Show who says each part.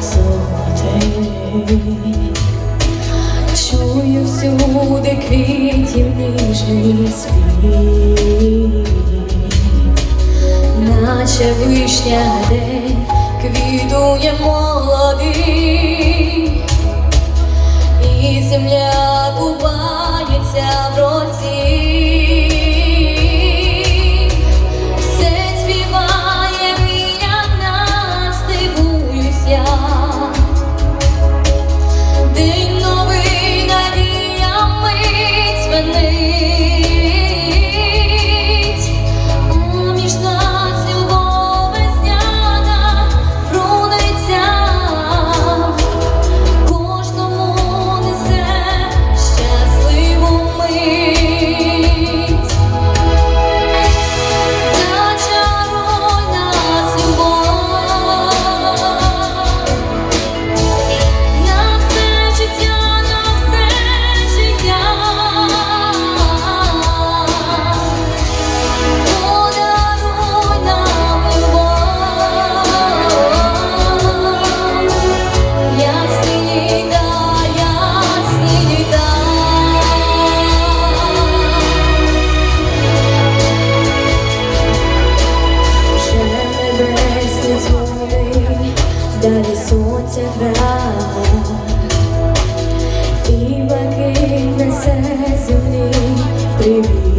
Speaker 1: сотень чую всюди квітів ніжний світ, наче вишня день квітує молодий. സൂചകളാകും ഈ വകയിൽ സഹസുനെ പ്രിവി